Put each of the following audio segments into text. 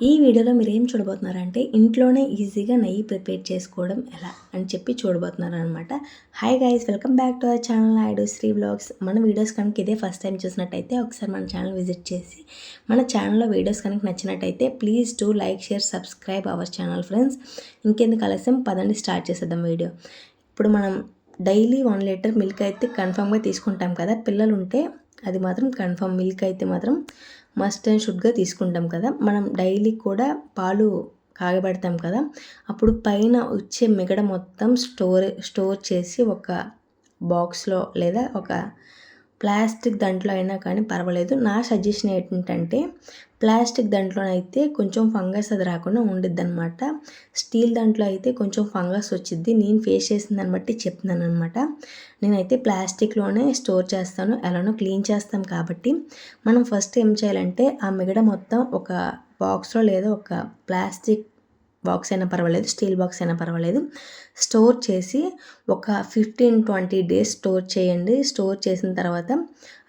ఈ వీడియోలో మీరు ఏం చూడబోతున్నారంటే ఇంట్లోనే ఈజీగా నెయ్యి ప్రిపేర్ చేసుకోవడం ఎలా అని చెప్పి చూడబోతున్నారు అనమాట hi guys welcome back to our channel Aidu Sri blogs మన వీడియోస్ కనుక ఇదే ఫస్ట్ టైం చూసినట్టయితే ఒకసారి మన ఛానల్ విజిట్ చేసి మన ఛానల్లో వీడియోస్ కనుక నచ్చినట్టయితే please to like share subscribe our channel friends ఇంకెందుకు ఆలస్యం? పదండి స్టార్ట్ చేసేద్దాం వీడియో ఇప్పుడు మనం డైలీ వన్ లీటర్ మిల్క్ అయితే కన్ఫామ్గా తీసుకుంటాం కదా. పిల్లలు ఉంటే అది మాత్రం కన్ఫామ్ మిల్క్ అయితే మాత్రం మస్ట్ అండ్ షుడ్గా తీసుకుంటాం కదా. మనం డైలీ కూడా పాలు కాగబెడతాం కదా. అప్పుడు పైన వచ్చే మిగడ మొత్తం స్టోర్ స్టోర్ చేసి ఒక బాక్స్లో లేదా ఒక ప్లాస్టిక్ దాంట్లో అయినా కానీ పర్వాలేదు. నా సజెషన్ ఏంటంటే ప్లాస్టిక్ దంట్లోనైతే కొంచెం ఫంగస్ అది రాకుండా ఉండిద్ది అనమాట స్టీల్ దాంట్లో అయితే కొంచెం ఫంగస్ వచ్చింది నేను ఫేస్ చేసిన దాన్ని బట్టి చెప్తున్నాను అనమాట నేనైతే ప్లాస్టిక్లోనే స్టోర్ చేస్తాను. ఎలానో క్లీన్ చేస్తాం కాబట్టి. మనం ఫస్ట్ ఏం చేయాలంటే ఆ మిగడ మొత్తం ఒక బాక్స్లో లేదా ఒక ప్లాస్టిక్ బాక్స్ అయినా పర్వాలేదు స్టీల్ బాక్స్ అయినా పర్వాలేదు. స్టోర్ చేసి ఒక ఫిఫ్టీన్ ట్వంటీ డేస్ స్టోర్ చేయండి. స్టోర్ చేసిన తర్వాత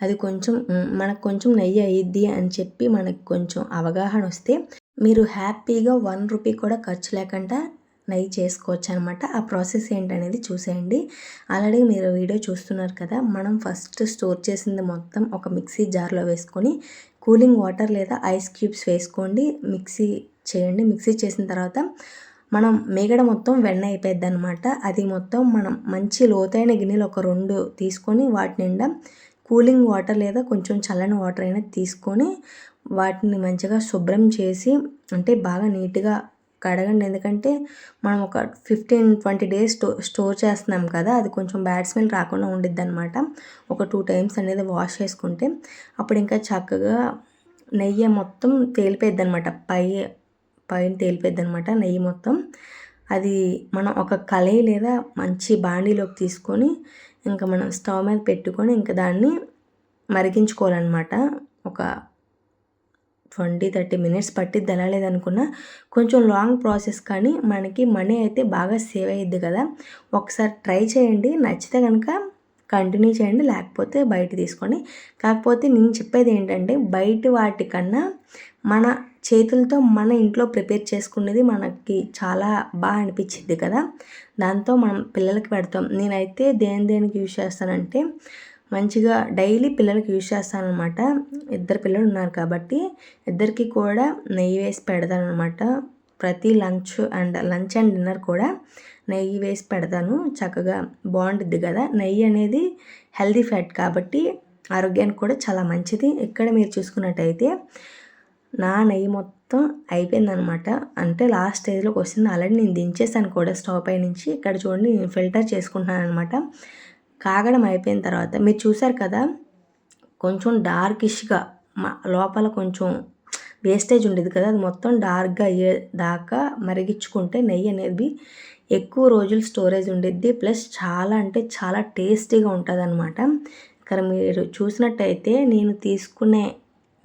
అది కొంచెం మనకు కొంచెం నెయ్యి అయ్యిద్ది అని చెప్పి మనకు కొంచెం అవగాహన వస్తే మీరు హ్యాపీగా వన్ రూపీ కూడా ఖర్చు లేకుండా నెయ్యి చేసుకోవచ్చు అనమాట ఆ ప్రాసెస్ ఏంటనేది చూసేయండి. ఆల్రెడీ మీరు వీడియో చూస్తున్నారు కదా మనం ఫస్ట్ స్టోర్ చేసింది మొత్తం ఒక మిక్సీ జార్లో వేసుకొని కూలింగ్ వాటర్ లేదా ఐస్ క్యూబ్స్ వేసుకోండి. మిక్సీ చేయండి. మిక్సీ చేసిన తర్వాత మనం మేగడ మొత్తం వెన్న అయిపోద్ది అనమాట అది మొత్తం మనం మంచి లోతైన గిన్నెలు ఒక రెండు తీసుకొని వాటి నిండా కూలింగ్ వాటర్ లేదా కొంచెం చల్లని వాటర్ అయినా తీసుకొని వాటిని మంచిగా శుభ్రం చేసి అంటే బాగా నీట్గా కడగండి. ఎందుకంటే మనం ఒక fifteen twenty days store store చేస్తున్నాం కదా అది కొంచెం బ్యాడ్ స్మెల్ రాకుండా ఉండిద్ది అనమాట ఒక టూ టైమ్స్ అనేది వాష్ చేసుకుంటే అప్పుడు ఇంకా చక్కగా నెయ్యి మొత్తం తేలిపోయిద్ది అనమాట పై పైన తేలిపోద్ది అనమాట నెయ్యి మొత్తం. అది మనం ఒక కళాయి లేదా మంచి బాండీలోకి తీసుకొని ఇంకా మనం స్టవ్ మీద పెట్టుకొని ఇంకా దాన్ని మరిగించుకోవాలన్నమాట. ఒక ట్వంటీ థర్టీ మినిట్స్ పట్టిద్ది అలా లేదనుకున్నా కొంచెం లాంగ్ ప్రాసెస్ కానీ మనకి మనీ అయితే బాగా సేవ్ అయ్యిద్ది కదా. ఒకసారి ట్రై చేయండి. నచ్చితే కనుక కంటిన్యూ చేయండి. లేకపోతే బయట తీసుకోండి కాకపోతే నేను చెప్పేది ఏంటంటే బయట వాటికన్నా మన చేతులతో మన ఇంట్లో ప్రిపేర్ చేసుకునేది మనకి చాలా బాగా అనిపించింది కదా. దాంతో మనం పిల్లలకి పెడతాం. నేనైతే దేని దేనికి యూజ్ చేస్తానంటే మంచిగా డైలీ పిల్లలకి యూజ్ చేస్తానమాట ఇద్దరు పిల్లలు ఉన్నారు కాబట్టి ఇద్దరికి కూడా నెయ్యి వేసి పెడతానమాట ప్రతి lunch and lunch and dinner కూడా నెయ్యి వేసి పెడతాను. చక్కగా బాగుంటుంది కదా. నెయ్యి అనేది హెల్దీ ఫ్యాట్ కాబట్టి ఆరోగ్యానికి కూడా చాలా మంచిది. ఇక్కడ మీరు చూసుకున్నట్టయితే నా నెయ్యి మొత్తం అయిపోయిందనమాట. అంటే లాస్ట్ స్టేజ్లోకి వస్తుంది ఆల్రెడీ నేను దించేసాను కూడా స్టవ్ పై నుంచి. ఇక్కడ చూడండి నేను ఫిల్టర్ చేసుకుంటున్నాను అనమాట కాగడం అయిపోయిన తర్వాత మీరు చూసారు కదా కొంచెం డార్కిష్గా లోపల కొంచెం వేస్టేజ్ ఉండేది కదా అది మొత్తం డార్క్గా అయ్యే దాకా మరిగించుకుంటే నెయ్యి అనేది ఎక్కువ రోజులు స్టోరేజ్ ఉండిద్ది. ప్లస్ చాలా అంటే చాలా టేస్టీగా ఉంటుంది అనమాట ఇక్కడ మీరు చూసినట్టయితే నేను తీసుకునే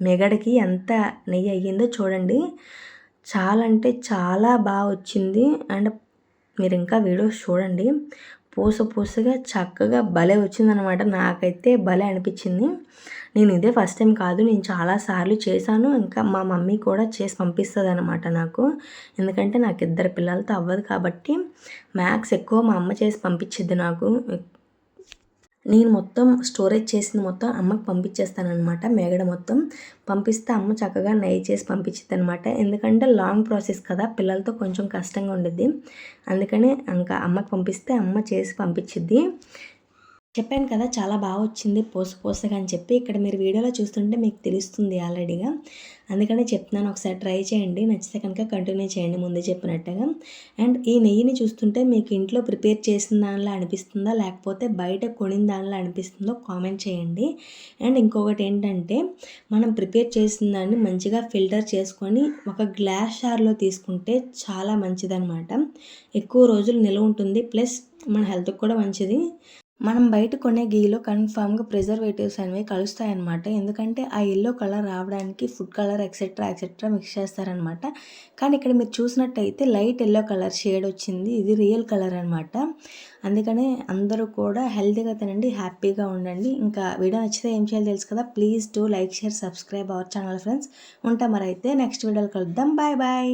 మెగడకి ఎంత నెయ్యి అయ్యిందో చూడండి. చాలా అంటే చాలా బాగా వచ్చింది. అండ్ మీరు ఇంకా వీడియోస్ చూడండి. పూస పూసగా చక్కగా భలే వచ్చిందనమాట. నాకైతే భలే అనిపించింది. నేను ఇదే ఫస్ట్ టైం కాదు నేను చాలాసార్లు చేశాను. ఇంకా మా మమ్మీ కూడా చేసి పంపిస్తుంది అనమాట నాకు. ఎందుకంటే నాకు ఇద్దరు పిల్లలతో అవ్వదు కాబట్టి మ్యాథ్స్ ఎక్కువ మా అమ్మ చేసి పంపించిద్ది నాకు. నేను మొత్తం స్టోరేజ్ చేసింది మొత్తం అమ్మకి పంపించేస్తానమాట మేగడ మొత్తం పంపిస్తే అమ్మ చక్కగా నెయ్యి చేసి పంపించింది అనమాట ఎందుకంటే లాంగ్ ప్రాసెస్ కదా పిల్లలతో కొంచెం కష్టంగా ఉండిద్ది. అందుకనే ఇంకా అమ్మకి పంపిస్తే అమ్మ చేసి పంపించిద్ది. చెప్పాను కదా చాలా బాగా వచ్చింది పోస పోసగా అని చెప్పి. ఇక్కడ మీరు వీడియోలో చూస్తుంటే మీకు తెలుస్తుంది ఆల్రెడీగా. అందుకనే చెప్తున్నాను ఒకసారి ట్రై చేయండి. నచ్చితే కనుక కంటిన్యూ చేయండి ముందే చెప్పినట్టుగా. అండ్ ఈ నెయ్యిని చూస్తుంటే మీకు ఇంట్లో ప్రిపేర్ చేసిన దానిలో అనిపిస్తుందా? లేకపోతే బయట కొనిన దానిలో అనిపిస్తుందో కామెంట్ చేయండి. అండ్ ఇంకొకటి ఏంటంటే మనం ప్రిపేర్ చేసిన దాన్ని మంచిగా ఫిల్టర్ చేసుకొని ఒక గ్లాస్ షార్లో తీసుకుంటే చాలా మంచిదనమాట ఎక్కువ రోజులు నిల్వ ఉంటుంది ప్లస్ మన హెల్త్కి కూడా మంచిది. మనం బయట కొనే గీలో కన్ఫామ్గా ప్రిజర్వేటివ్స్ అనేవి కలుస్తాయన్నమాట. ఎందుకంటే ఆ ఎల్లో కలర్ రావడానికి food colour etcetera etcetera mix చేస్తారనమాట కానీ ఇక్కడ మీరు చూసినట్టయితే లైట్ ఎల్లో కలర్ షేడ్ వచ్చింది. ఇది రియల్ కలర్ అనమాట అందుకనే అందరూ కూడా హెల్తీగా తినండి హ్యాపీగా ఉండండి. ఇంకా వీడియో నచ్చితే ఏం చేయాలో తెలుసు కదా? Please to like share subscribe our channel friends ఉంటా మరి అయితే నెక్స్ట్ వీడియోలో కలుద్దాం. Bye bye